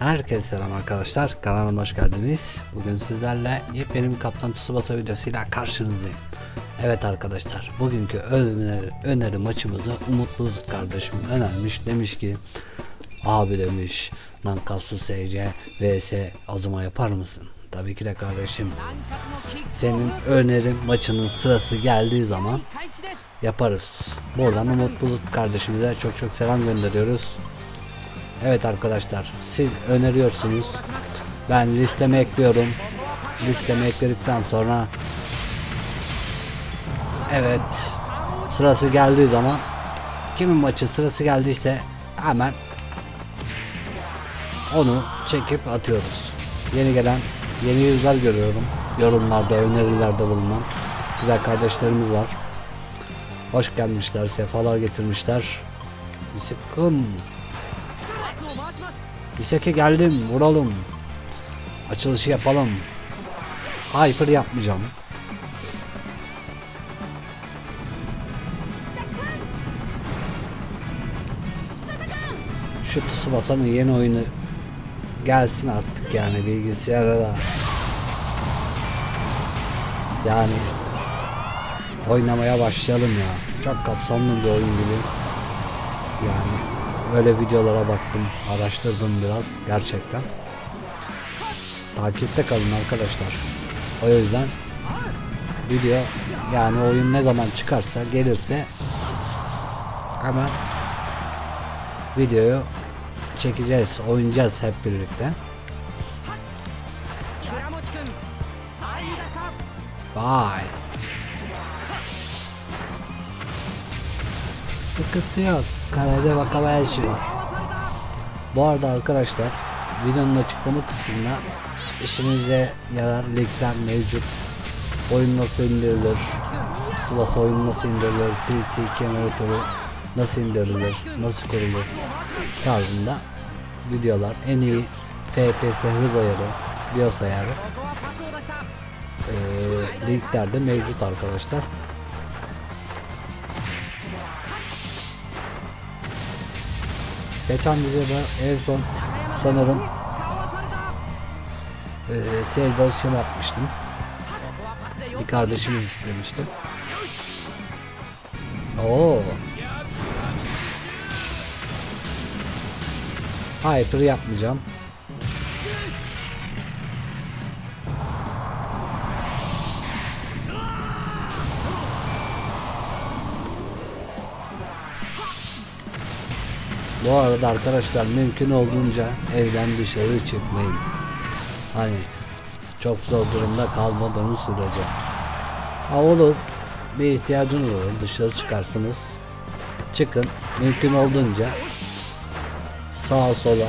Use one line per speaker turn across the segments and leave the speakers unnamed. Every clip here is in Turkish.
Herkese selam arkadaşlar. Kanalıma hoş geldiniz. Bugün sizlerle yepyeni bir Kaptan Tsubasa videosuyla karşınızdayım. Evet arkadaşlar, bugünkü öneri, öneri maçımızı Umut Bulut kardeşim önermiş. Demiş ki, abi demiş, Nankatsu SC vs Azuma yapar mısın? Tabii ki de kardeşim. Senin öneri maçının sırası geldiği zaman yaparız. Buradan Umut Bulut kardeşimize çok çok selam gönderiyoruz. Evet arkadaşlar siz öneriyorsunuz. Ben listeme ekliyorum. Listeme ekledikten sonra Evet sırası geldiği zaman kimin maçı sırası geldiyse hemen onu çekip atıyoruz. Yeni gelen yeni yüzler görüyorum. Yorumlarda, önerilerde bulunan güzel kardeşlerimiz var. Hoş gelmişler, sefalar getirmişler. Sıkım Biseke geldim vuralım. Açılışı yapalım. Hyper yapmayacağım. Şu Tsubasa'nın yeni oyunu gelsin artık yani bilgisayara da. Yani oynamaya başlayalım ya. Çok kapsamlı bir oyun gibi. Yani öyle videolara baktım, araştırdım biraz gerçekten. Takipte kalın arkadaşlar. O yüzden video yani oyun ne zaman çıkarsa gelirse hemen videoyu çekeceğiz, oynayacağız hep birlikte. Bye. Sıkıntı yok. Kalede Wakabayashi var. Bu arada arkadaşlar videonun açıklama kısmında işinize yarar linkler mevcut. Oyun nasıl indirilir? Tsubasa oyunu nasıl indirilir? PC emülatörü nasıl indirilir? Nasıl kurulur? Tarzında videolar. En iyi FPS hız ayarı, BIOS ayarı ee, linklerde mevcut arkadaşlar. Geçen videoda en son sanırım e, save dosya atmıştım. Bir kardeşimiz istemişti. Oo. Hyper yapmayacağım. Bu arada arkadaşlar mümkün olduğunca evden dışarı çıkmayın. Hani çok zor durumda kalmadığınız sürece. Ha olur bir ihtiyacınız olur dışarı çıkarsınız. Çıkın mümkün olduğunca sağa sola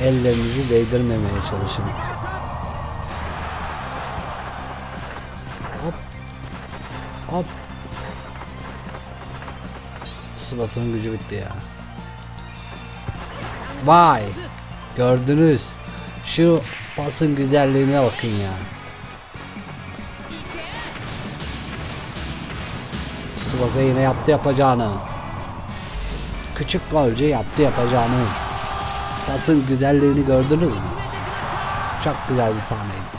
ellerinizi değdirmemeye çalışın. Hop. Hop. Sıvasının gücü bitti ya. Vay. Gördünüz. Şu pasın güzelliğine bakın ya. Tsubasa yine yaptı yapacağını. Küçük golcü yaptı yapacağını. Pasın güzelliğini gördünüz mü? Çok güzel bir sahneydi.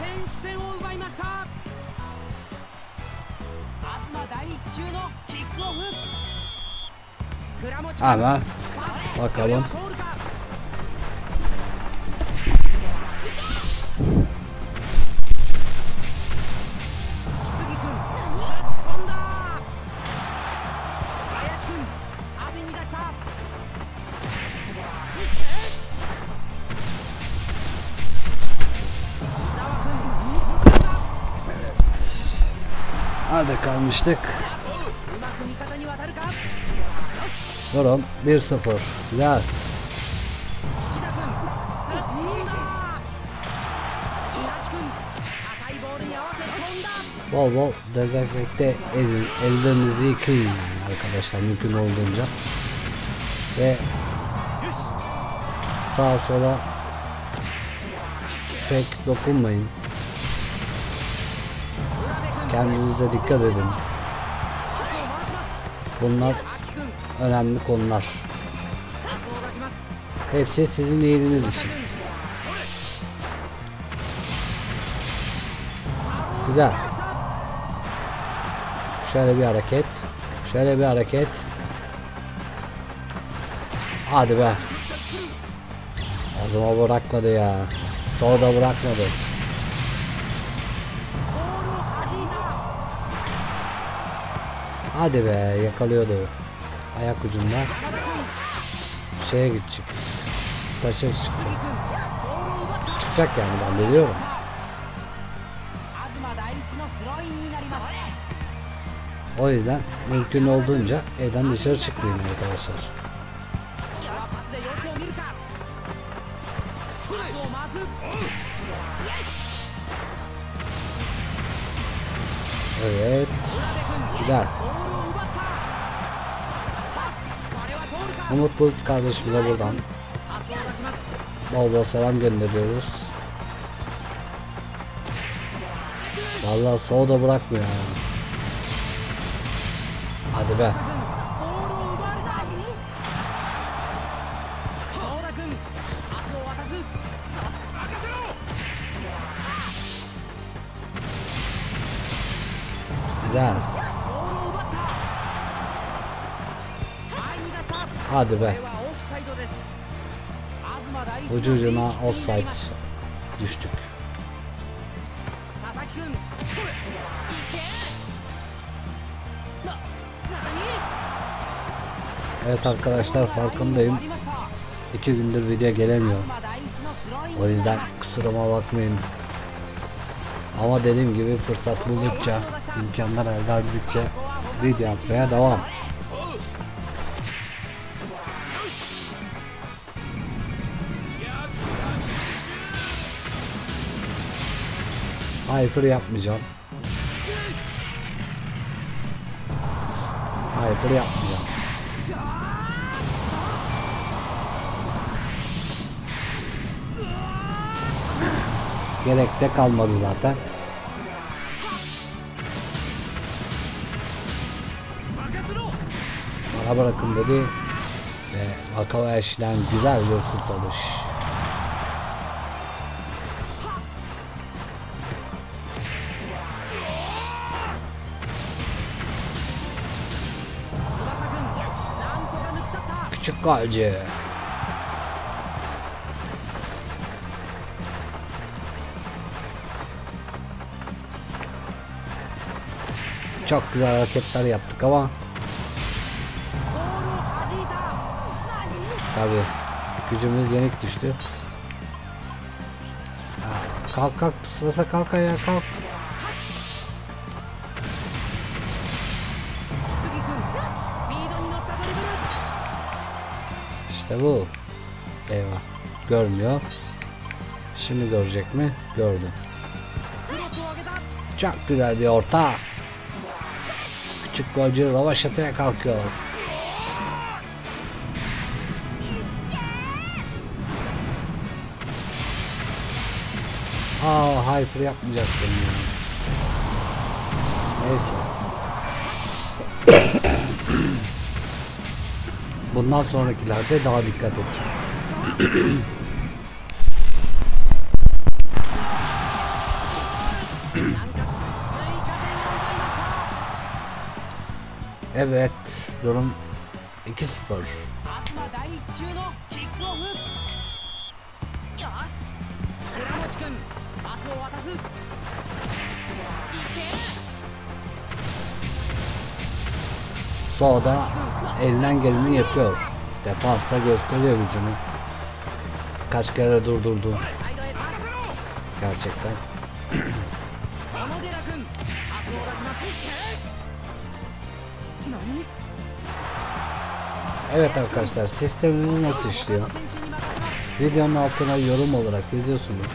Ama bakalım
almıştık.
Durum 1-0.
Ya.
Bol bol dezenfekte edin. Ellerinizi yıkayın yani arkadaşlar mümkün olduğunca. Ve sağa sola pek dokunmayın. Kendinize dikkat edin. Bunlar önemli konular. Hepsi sizin iyiliğiniz için. Güzel. Şöyle bir hareket. Şöyle bir hareket. Hadi be. Ağzıma bırakmadı ya. Sola da bırakmadı. Hadi be yakalıyordu. Ayak ucunda. Şeye gidecek. Taşa çıkacak. Çıkacak yani ben biliyorum. O yüzden mümkün olduğunca evden dışarı çıkmayın arkadaşlar. Evet. Güzel. Umut Bulut kardeşimize buradan bol bol selam gönderiyoruz. Vallahi soğu da bırakmıyor. Hadi be. Güzel. Hadi be.
Vücuduna
offside düştük. Evet arkadaşlar farkındayım. İki gündür video gelemiyor. O yüzden kusuruma bakmayın. Ama dediğim gibi fırsat buldukça, imkanlar elde edildikçe video atmaya devam. Hyper yapmayacağım. Hyper yapmayacağım. Gerek de kalmadı zaten. Bana bırakın dedi ve Akabayaş'tan güzel bir kurtarış. Kaleci. Çok güzel hareketler yaptık ama. Tabi gücümüz yenik düştü. Kalk kalk pusulasa kalk ayağa kalk. İşte bu. Eyvah. Görmüyor. Şimdi görecek mi? Gördüm. Çok güzel bir orta. Küçük golcü Rovaşata'ya kalkıyor. Aa hyper yapmayacaktım ya. Neyse. Bundan sonrakilerde daha dikkat edeceğim. evet, durum 2-0. Soda elinden geleni yapıyor. Defansta gösteriyor gücünü. Kaç kere durdurdu. Gerçekten. evet arkadaşlar sistemimiz nasıl işliyor? Videonun altına yorum olarak yazıyorsunuz.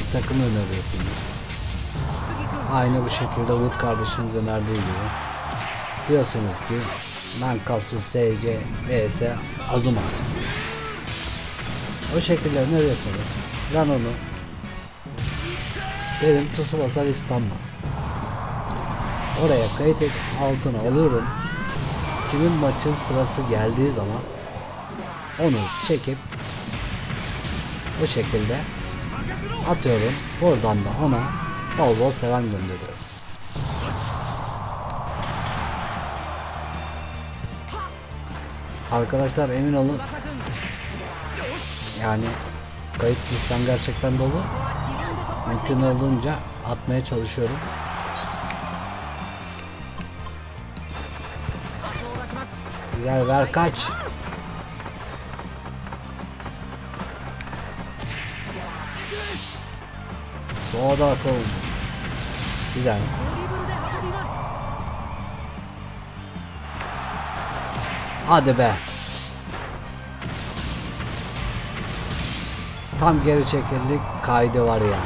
Bir takım öneriyorsunuz. Aynı bu şekilde Wood kardeşimiz önerdiği gibi. Diyorsunuz ki Nankatsu SC vs Azuma. O şekilde öneriyorsunuz. Ben onu benim Tsubasa listemle oraya kayıt et altına alıyorum. Kimin maçın sırası geldiği zaman onu çekip bu şekilde atıyorum. Buradan da ona bol bol selam gönderiyorum. Arkadaşlar emin olun. Yani kayıt listem gerçekten dolu. Mümkün olduğunca atmaya çalışıyorum. Güzel ver kaç. Soda kol. Güzel. Hadi be. Tam geri çekildik. Kaydı var ya.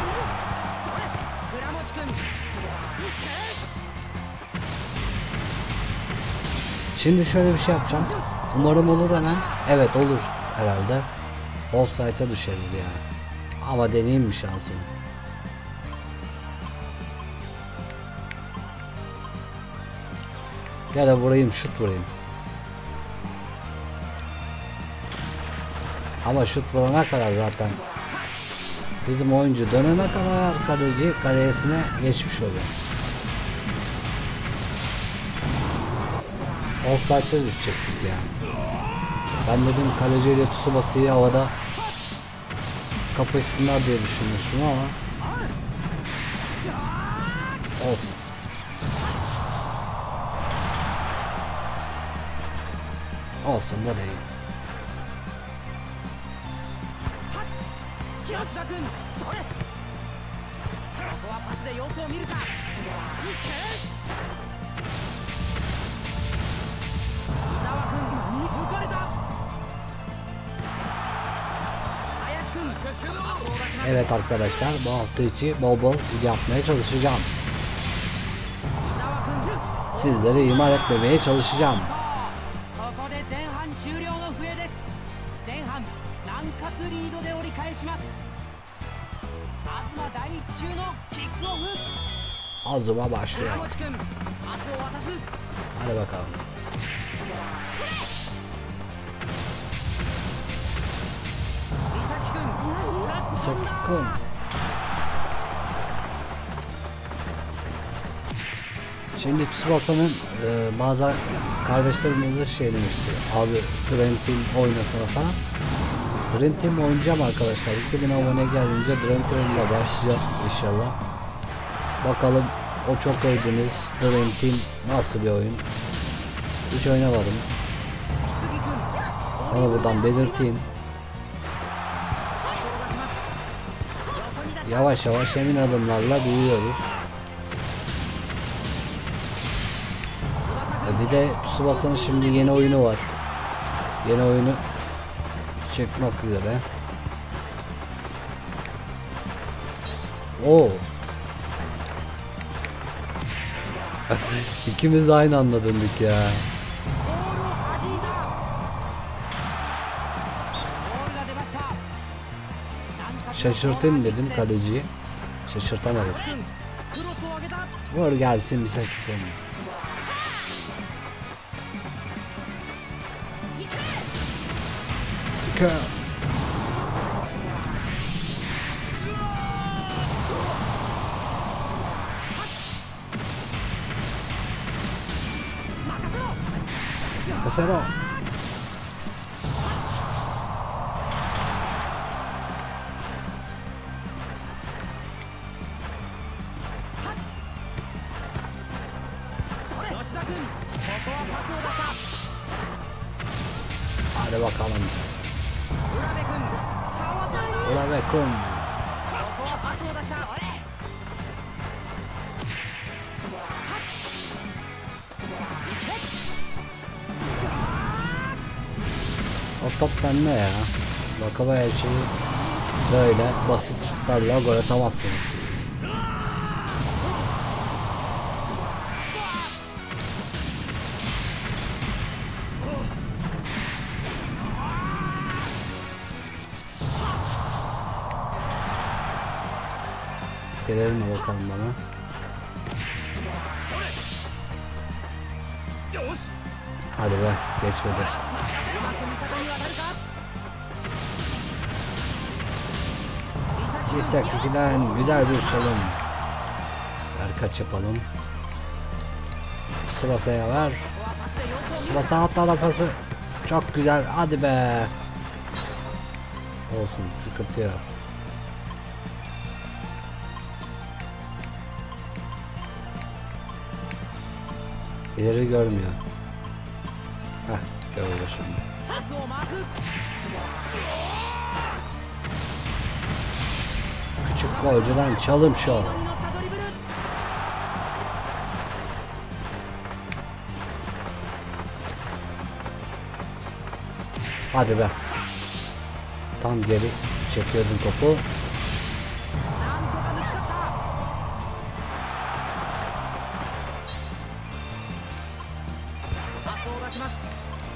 Şimdi şöyle bir şey yapacağım. Umarım olur hemen. Evet olur herhalde. Offside'a düşeriz ya. Ama deneyeyim mi şansımı? Gel de vurayım şut vurayım. Ama şut vurana kadar zaten bizim oyuncu dönene kadar kaleci kalesine geçmiş oluyor. Offside'de düşecektik yani. Ben dedim kaleciyle Tsubasa'yı havada kapışsınlar diye düşünmüştüm ama Olsun. Olsun da değil.
吉田君それここはパスで様子を見るか伊沢君抜かれた林君パスを出します
Evet arkadaşlar bu hafta içi bol bol video yapmaya çalışacağım.
伊沢君
Sizleri ihmal etmemeye çalışacağım. Mazluma başlıyor. Hadi bakalım. Sakın. Şimdi Tsubasa'nın e, bazı kardeşlerimizin şeyini istiyor. Abi Dream Team oynasana falan. Dream Team oynayacağım arkadaşlar. 2000 abone gelince Dream Team ile başlayacağız inşallah. Bakalım o çok övdünüz. Dream Team nasıl bir oyun? Hiç oynamadım. Onu buradan belirteyim. Yavaş yavaş emin adımlarla büyüyoruz. E bir de Tsubasa'nın şimdi yeni oyunu var. Yeni oyunu çekmek üzere. Oo. İkimiz de aynı anda ya. Şaşırtayım dedim kaleciyi. Şaşırtamadım. Vur gelsin bir sakın.
Kör. Pues.
O top bende ya. Wakabayashi böyle basit şutlarla gol atamazsınız. Gelelim bakalım bana. Hadi be geçmedi. Cinsel köküden müdahale uçalım. Ver kaç yapalım. Sıvasaya ver. Sıvasa hatta lafası. Çok güzel. Hadi be. Olsun. Sıkıntı yok. İleri görmüyor. Hah. Görüyor şimdi küçük golcüden çalım şov. Hadi be. Tam geri çekiyordum topu.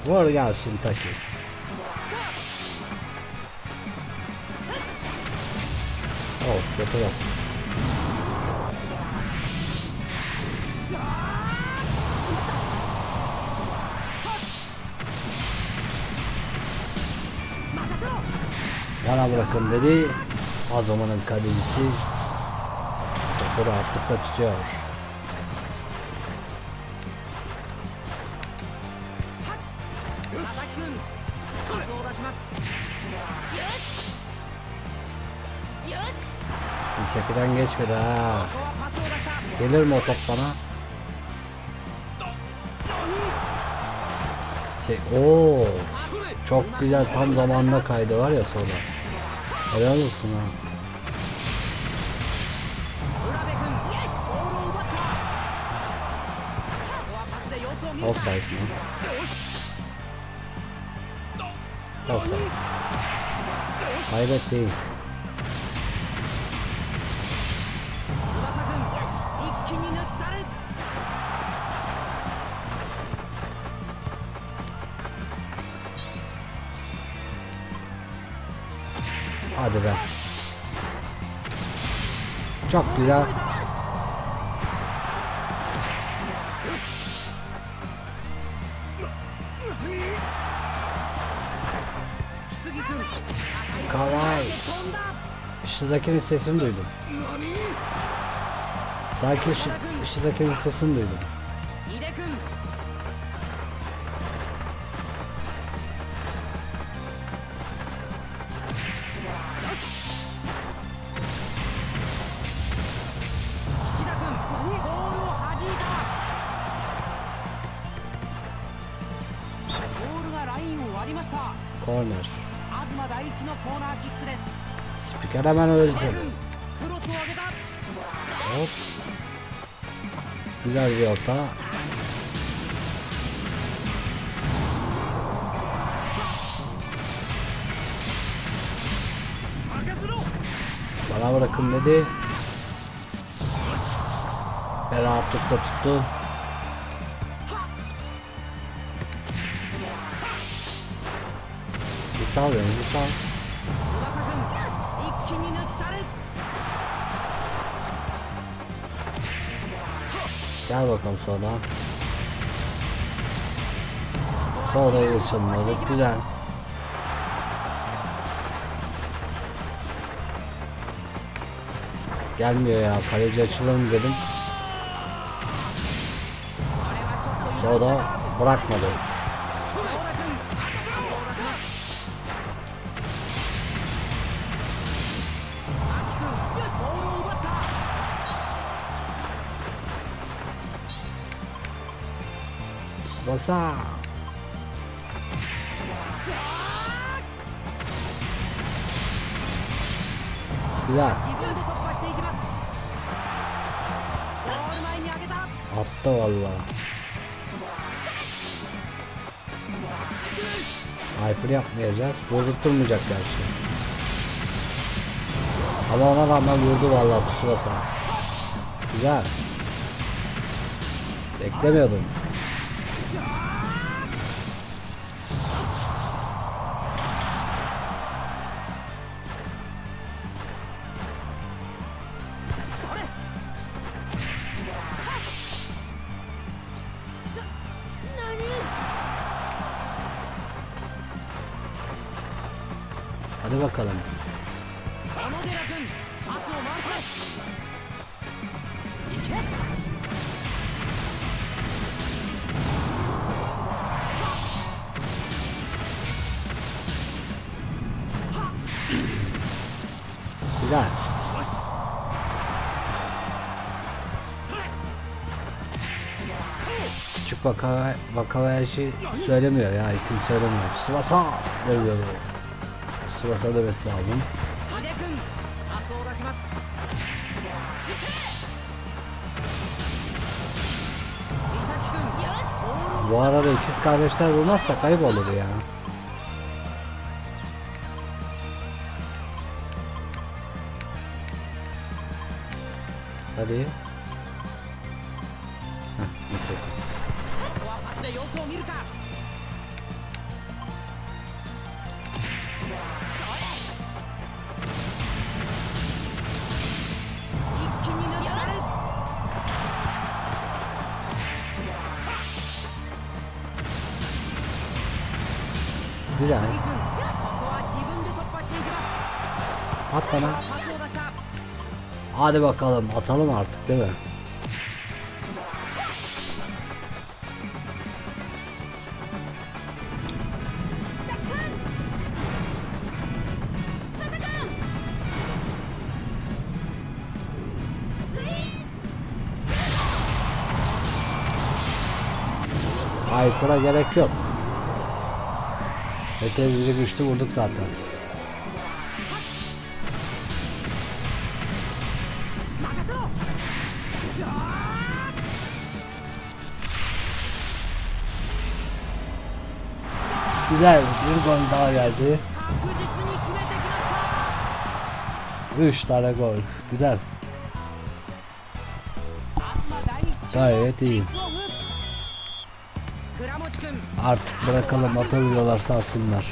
Vur gelsin Taki. Bas. Bana bırakın dedi. O zamanın kalecisi topu rahatlıkla tutuyor. Şeyden geçmedi ha. Gelir mi o top bana? Şey, oo. Çok güzel tam zamanında kaydı var ya sonra. Helal olsun ha. Offside mi? Offside. Hayret değil. Çok güzel. Kavay. Shizaki'nin sesini duydum. Sanki Shizaki'nin sesini duydum. Spiker hemen öyle söyledi.
クロスを上げた
Hop. Güzel bir orta. Bana bırakın dedi. Ve rahatlıkla tuttu. Bir sal beni bir sal. Gel bakalım soda. Sodayı ısınmadık. Güzel. Gelmiyor ya. Kaleci açılır mı dedim. Soda bırakmadı.
What's
up? Güzel. Attı valla. Hyper yapmayacağız. Bozutturmayacak her şey. Ama ona rağmen vurdu valla tusula sana. Güzel. Beklemiyordum. bakalım. Güzel. Küçük vaka, vaka şey söylemiyor ya isim söylemiyor. Sıvasa
dövüyor böyle. Suasa dövesi aldım.
Bu arada ikiz kardeşler bulmazsa kayıp olur ya. Hadi. Güzel. At bana. Hadi bakalım atalım artık değil mi? Aykıra gerek yok. Yeterince güçlü vurduk zaten. Güzel bir gol daha geldi. 3 tane gol. Güzel. Gayet iyi. Artık bırakalım
atabiliyorlar sağ olsunlar.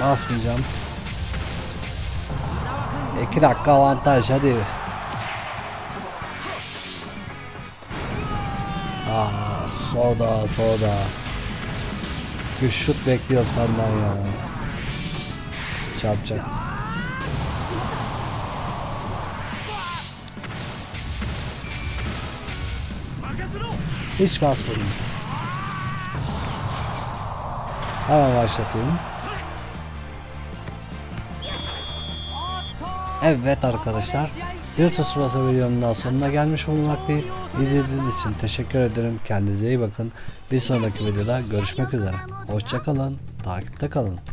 Basmayacağım. 2 dakika avantaj hadi. Aa, soda soda. Güç şut bekliyorum senden ya. Çarpacak. Hiç basmadım. Hemen başlatayım. Evet arkadaşlar. Bir Tsubasa videonun daha sonuna gelmiş bulunmaktayım. İzlediğiniz için teşekkür ederim. Kendinize iyi bakın. Bir sonraki videoda görüşmek üzere. Hoşçakalın. Takipte kalın.